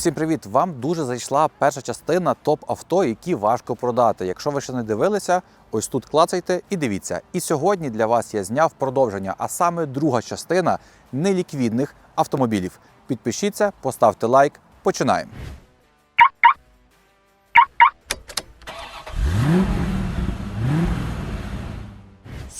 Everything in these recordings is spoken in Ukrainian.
Всім привіт! Вам дуже зайшла перша частина топ авто, які важко продати. Якщо ви ще не дивилися, ось тут клацайте і дивіться. І сьогодні для вас я зняв продовження, а саме друга частина неліквідних автомобілів. Підпишіться, поставте лайк. Починаємо.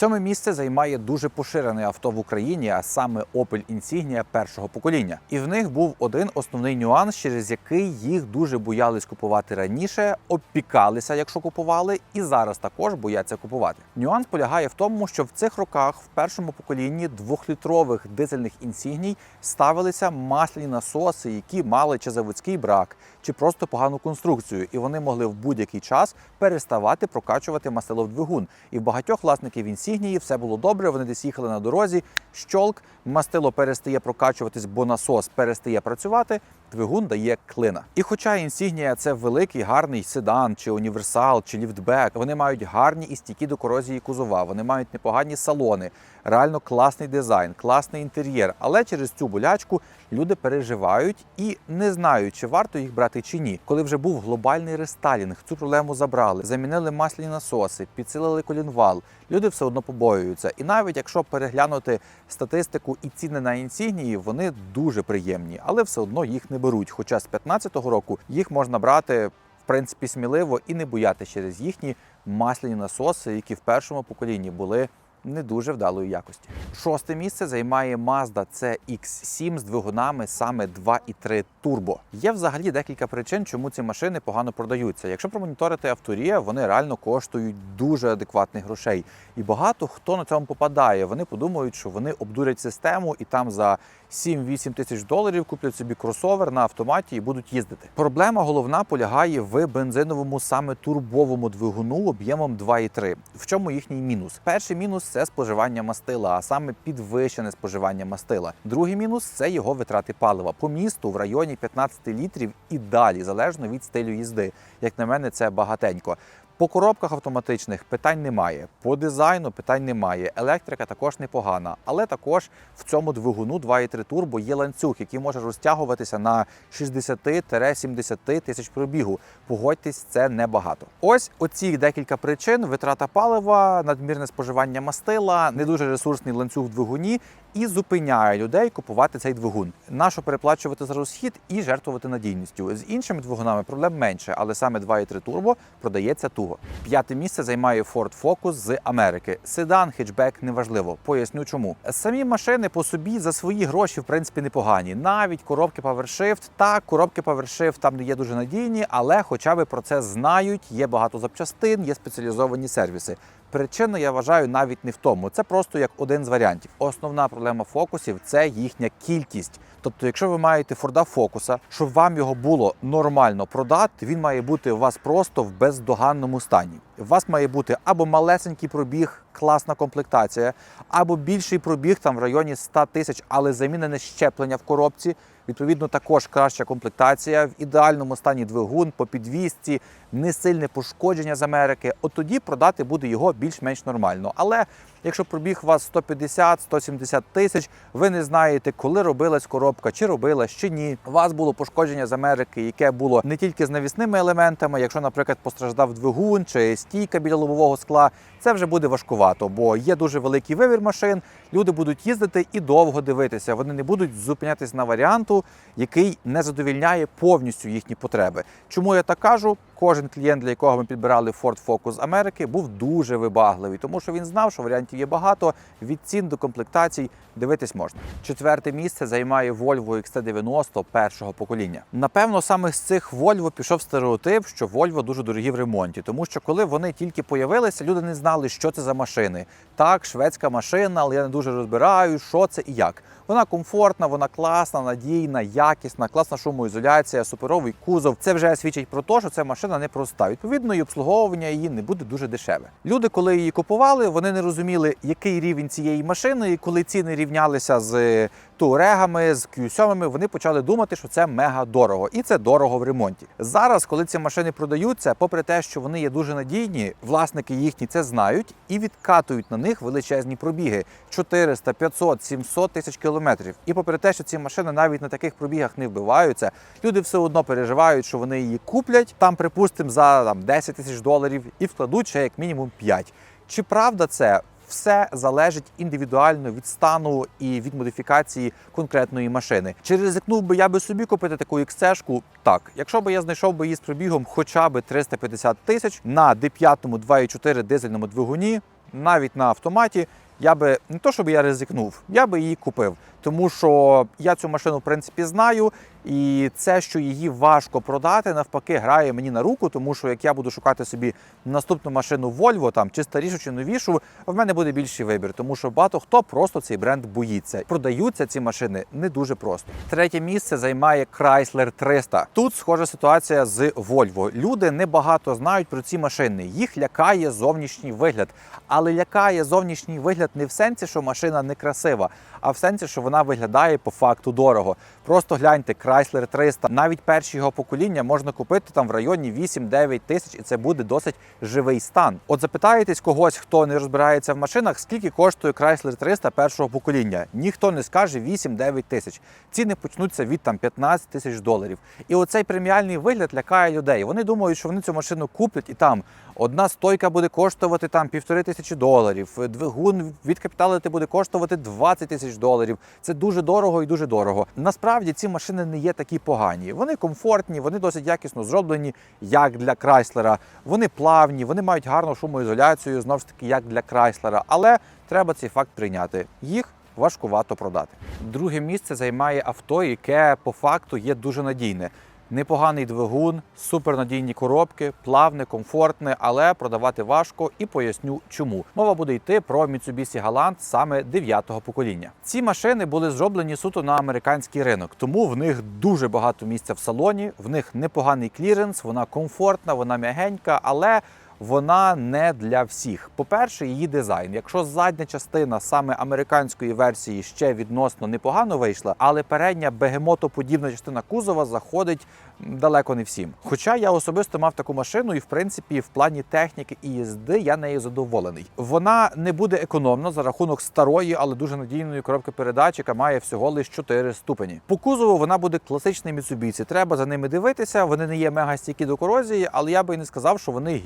Сьоме місце займає дуже поширене авто в Україні, а саме Opel Insignia першого покоління. І в них був один основний нюанс, через який їх дуже боялись купувати раніше, обпікалися, якщо купували, і зараз також бояться купувати. Нюанс полягає в тому, що в цих роках в першому поколінні двохлітрових дизельних інсігній ставилися масляні насоси, які мали чи заводський брак, чи просто погану конструкцію, і вони могли в будь-який час переставати прокачувати масло в двигун. І в багатьох власників інсігнії все було добре. Вони десь їхали на дорозі, щолк, мастило перестає прокачуватись, бо насос перестає працювати. Двигун дає клина. І хоча інсігнія це великий гарний седан, чи універсал, чи ліфтбек, вони мають гарні і стійкі до корозії кузова, вони мають непогані салони, реально класний дизайн, класний інтер'єр. Але через цю болячку люди переживають і не знають, чи варто їх брати чи ні. Коли вже був глобальний рестайлінг, цю проблему забрали, замінили масляні насоси, підсилили колінвал. Люди все одно побоюються. І навіть якщо переглянути статистику і ціни на інсігнії, вони дуже приємні, але все одно їх не беруть. Хоча з 2015 року їх можна брати в принципі сміливо і не боятися через їхні масляні насоси, які в першому поколінні були не дуже вдалої якості. Шосте місце займає Mazda CX-7 з двигунами саме 2.3 турбо. Є взагалі декілька причин, чому ці машини погано продаються. Якщо промоніторити авторія, вони реально коштують дуже адекватних грошей. І багато хто на цьому попадає. Вони подумають, що вони обдурять систему і там за 7-8 тисяч доларів куплять собі кросовер на автоматі і будуть їздити. Проблема головна полягає в бензиновому саме турбовому двигуну об'ємом 2,3. В чому їхній мінус? Перший мінус це споживання мастила, а саме підвищене споживання мастила. Другий мінус це його витрати палива. По місту в районі 15 літрів і далі, залежно від стилю їзди. Як на мене, це багатенько. По коробках автоматичних питань немає. По дизайну питань немає. Електрика також непогана, але також в цьому двигуну 2.3 турбо є ланцюг, який може розтягуватися на 60-70 тисяч пробігу. Погодьтесь, це небагато. Ось оці декілька причин: витрата палива, надмірне споживання мастила, не дуже ресурсний ланцюг в двигуні і зупиняє людей купувати цей двигун. Нащо переплачувати за розхід і жертвувати надійністю. З іншими двигунами проблем менше, але саме 2.3 турбо продається туго. П'яте місце займає Ford Focus з Америки. Седан, хетчбек неважливо. Поясню чому. Самі машини по собі за свої гроші в принципі непогані. Навіть коробки PowerShift. Так, коробки PowerShift там не є дуже надійні, але хоча б про це знають. Є багато запчастин, є спеціалізовані сервіси. Причина я вважаю навіть не в тому. Це просто як один з варіантів. Основна проблема фокусів це їхня кількість. Тобто, якщо ви маєте Форда Фокуса, щоб вам його було нормально продати, він має бути у вас просто в бездоганному стані. У вас має бути або малесенький пробіг, класна комплектація, або більший пробіг там в районі 100 тисяч, але замінене щеплення в коробці. Відповідно, також краща комплектація, в ідеальному стані двигун по підвісці, не сильне пошкодження з Америки. От тоді продати буде його більш-менш нормально. Але якщо пробіг у вас 150-170 тисяч, ви не знаєте, коли робилась коробка, чи робилась, чи ні. У вас було пошкодження з Америки, яке було не тільки з навісними елементами. Якщо, наприклад, постраждав двигун чи стійка біля лобового скла, це вже буде важкувато, бо є дуже великий вибір машин. Люди будуть їздити і довго дивитися. Вони не будуть зупинятись на варіанту, який не задовільняє повністю їхні потреби. Чому я так кажу? Кожен клієнт, для якого ми підбирали Ford Focus Америки, був дуже вибагливий, тому що він знав, що варіантів є багато. Від цін до комплектацій дивитись можна. Четверте місце займає Volvo XT90 першого покоління. Напевно, саме з цих Volvo пішов стереотип, що Volvo дуже дорогі в ремонті, тому що коли вони тільки появилися, люди не знали, що це за машини. Так, шведська машина, але я не дуже розбираю, що це і як. Вона комфортна, вона класна, надійна, якісна, класна шумоізоляція, суперовий кузов. Це вже свідчить про те, що ця машина непроста. Відповідно, і обслуговування її не буде дуже дешеве. Люди, коли її купували, вони не розуміли, який рівень цієї машини, і коли ціни рівнялися з турегами, з Q7, вони почали думати, що це мега дорого, і це дорого в ремонті. Зараз, коли ці машини продаються, попри те, що вони є дуже надійні, власники їхні це знають і відкатують на них величезні пробіги 400, 500, 700 тисяч кілометрів. І попри те, що ці машини навіть на таких пробігах не вбиваються, люди все одно переживають, що вони її куплять там, припустимо, за там 10 тисяч доларів і вкладуть ще як мінімум 5. Чи правда це? Все залежить індивідуально від стану і від модифікації конкретної машини. Чи ризикнув би я би собі купити таку XC-шку? Так, якщо би я знайшов би її з пробігом хоча б 350 тисяч на D5 2.4 дизельному двигуні, навіть на автоматі, я би не то, щоб я ризикнув, я би її купив. Тому що я цю машину в принципі знаю, і це, що її важко продати, навпаки, грає мені на руку, тому що як я буду шукати собі наступну машину Volvo, там чи старішу, чи новішу, в мене буде більший вибір, тому що багато хто просто цей бренд боїться. Продаються ці машини не дуже просто. Третє місце займає Chrysler 300. Тут схожа ситуація з Volvo. Люди небагато знають про ці машини. Їх лякає зовнішній вигляд, але лякає зовнішній вигляд не в сенсі, що машина некрасива, а в сенсі, що вона виглядає по факту дорого. Просто гляньте, Chrysler 300, навіть перші його покоління можна купити там в районі 8-9 тисяч, і це буде досить живий стан. От запитаєтесь когось, хто не розбирається в машинах, скільки коштує Chrysler 300 першого покоління. Ніхто не скаже 8-9 тисяч. Ціни почнуться від там 15 тисяч доларів. І оцей преміальний вигляд лякає людей. Вони думають, що вони цю машину куплять і там. Одна стойка буде коштувати там півтори тисячі доларів. Двигун відкапіталити буде коштувати 20 тисяч доларів. Це дуже дорого і дуже дорого. Насправді ці машини не є такі погані. Вони комфортні, вони досить якісно зроблені, як для Крайслера. Вони плавні, вони мають гарну шумоізоляцію, знову ж таки, як для Крайслера. Але треба цей факт прийняти. Їх важкувато продати. Друге місце займає авто, яке по факту є дуже надійне. Непоганий двигун, супернадійні коробки, плавне, комфортне, але продавати важко і поясню чому. Мова буде йти про Mitsubishi Galant саме 9-го покоління. Ці машини були зроблені суто на американський ринок, тому в них дуже багато місця в салоні, в них непоганий кліренс, вона комфортна, вона м'ягенька, але вона не для всіх. По-перше, її дизайн. Якщо задня частина саме американської версії ще відносно непогано вийшла, але передня бегемотоподібна частина кузова заходить далеко не всім. Хоча я особисто мав таку машину, і в принципі в плані техніки і їзди я нею задоволений. Вона не буде економна за рахунок старої, але дуже надійної коробки передач, яка має всього лише 4 ступені. По кузову вона буде класичний Mitsubishi. Треба за ними дивитися. Вони не є мега стійкі до корозії, але я би і не сказав, що вони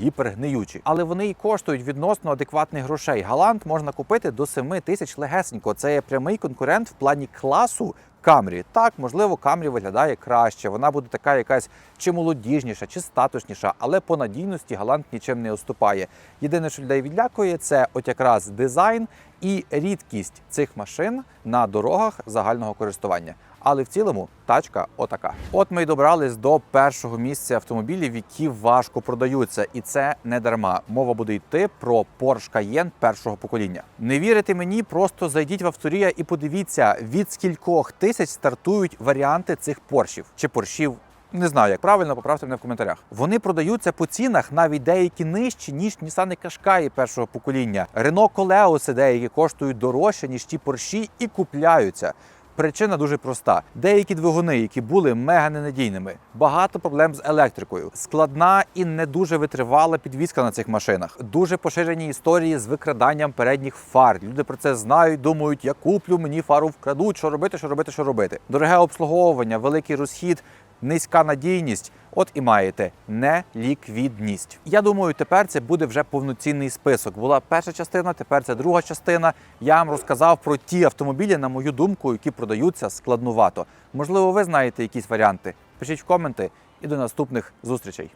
гіпергниючі. Але вони і коштують відносно адекватних грошей. Галант можна купити до 7 тисяч легесенько. Це є прямий конкурент в плані класу Камрі. Так, можливо, Камрі виглядає краще. Вона буде така якась чи молодіжніша, чи статусніша, але по надійності Галант нічим не уступає. Єдине, що людей відлякує, це от якраз дизайн і рідкість цих машин на дорогах загального користування. Але в цілому тачка отака. От ми й добрались до першого місця автомобілів, які важко продаються, і це не дарма. Мова буде йти про Porsche Cayenne першого покоління. Не вірите мені, просто зайдіть в авторія і подивіться, від скількох тисяч стартують варіанти цих поршів чи поршів. Не знаю, як правильно, поправте мене в коментарях. Вони продаються по цінах навіть деякі нижчі, ніж Nissan Qashqai першого покоління. Renault Koleos деякі коштують дорожче, ніж ті порші, і купляються. Причина дуже проста: деякі двигуни, які були мега ненадійними, багато проблем з електрикою, складна і не дуже витривала підвізка на цих машинах. Дуже поширені історії з викраданням передніх фар. Люди про це знають, думають, я куплю, мені фару вкрадуть, що робити, що робити, що робити. Дороге обслуговування, великий розхід. Низька надійність, от і маєте неліквідність. Я думаю, тепер це буде вже повноцінний список. Була перша частина, тепер це друга частина. Я вам розказав про ті автомобілі, на мою думку, які продаються складнувато. Можливо, ви знаєте якісь варіанти. Пишіть в коменти і до наступних зустрічей.